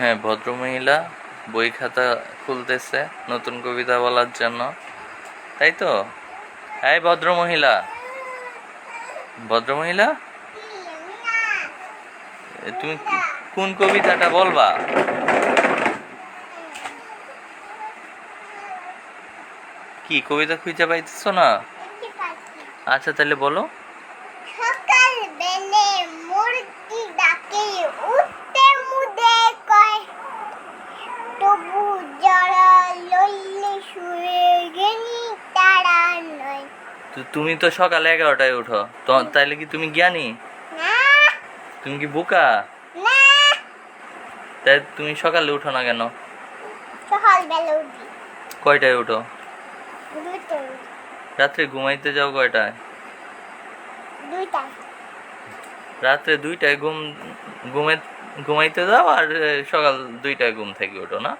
হ্যাঁ ভদ্রমহিলা বই খাতা খুলতেছে নতুন কবিতা বলার জন্য। তাই তো? এই ভদ্রমহিলা। ভদ্রমহিলা? তুমি কোন কবিতাটা বলবা? কি, কবিতা খুঁজে পাইতেছ না? আচ্ছা তাহলে বলো। সকাল বেলে মুরগি ডাকে, উঠতে মুদে তুমি তো সকালে এগারোটায় উঠো। তাইলে কি তুমি জ্ঞানী? তুমি কি বোকা? তাই তুমি সকালে উঠো না কেন? উঠি। কয়টায় উঠো? রাত্রে ঘুমাইতে যাও কয়টায়? রাত্রে দুইটায় ঘুম ঘুমে ঘুমাইতে যাও আর সকাল দুইটায় ঘুম থেকে ওঠো না?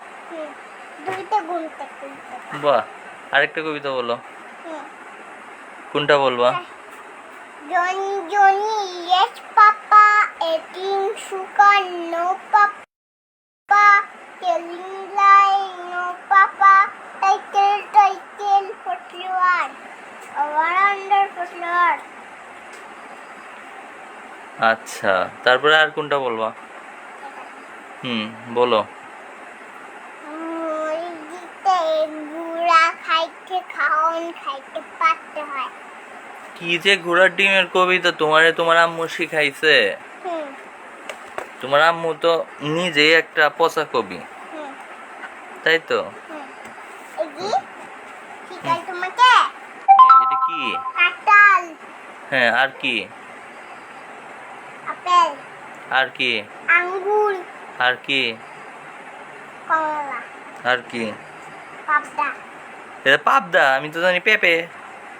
বাহ আরেকটা কবিতা বলো। কোনটা বলবা? Johnny Johnny yes papa eating sugar no papa telling lie no papa title টাইটেল ফটলিওয়ান ওয়ারান্ডার ফটলিওয়ান আচ্ছা তারপরে আর কোনটা বলবা? হুম বলো। খাওন খাইতে পারতে হয়। কি যে ঘোড়ার ডিমের কবিতা তোমারে তোমার আম্মু শিখাইছে। তোমার আম্মু তো নিজেই একটা পচা কবি। তাই তো? এটা কি? হ্যাঁ আর কি? আর কি? আঙ্গুর। আর কি? কমলা। আর কি? পাবদা। এটা পাবদা আমি তো জানি পেঁপে।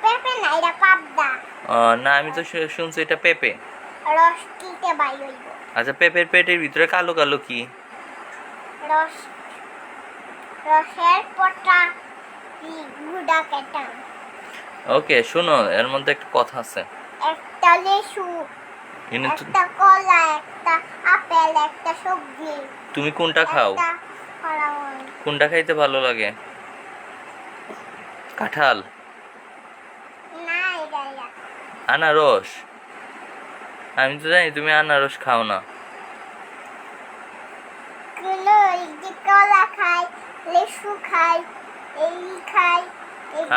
পেঁপে না এটা পাবদা। ও, না আমি তো শুনছি এটা পেঁপে। রস দিতে বাই হইব। আচ্ছা পেঁপের পেটের ভিতরে কালো কালো কি? রস রসের পটা গুড়া কেটাম ওকে শোনো এর মধ্যে একটা কথা আছে। একটা লেসু একটা কলা একটা আপেল একটা সবজি। তুমি কোনটা খাও? কোনটা খাইতে ভালো লাগে? কাঁঠাল। আনারস? আমি তো জানি তুমি আনারস খাও না।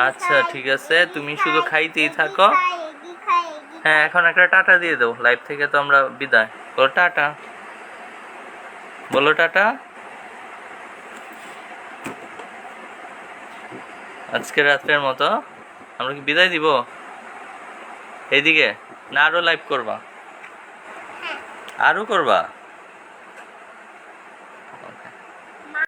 আচ্ছা, ঠিক আছে, তুমি শুধু খাইতেই থাকো। হ্যাঁ এখন একটা টাটা দিয়ে দেবো লাইভ থেকে তো আমরা বিদায়। বলো টাটা বলো টাটা। আজকে রাত্রের মতো। আমরা কি বিদায় দিব? এইদিকে না আরও লাইভ করবা? আরও আরও করবা?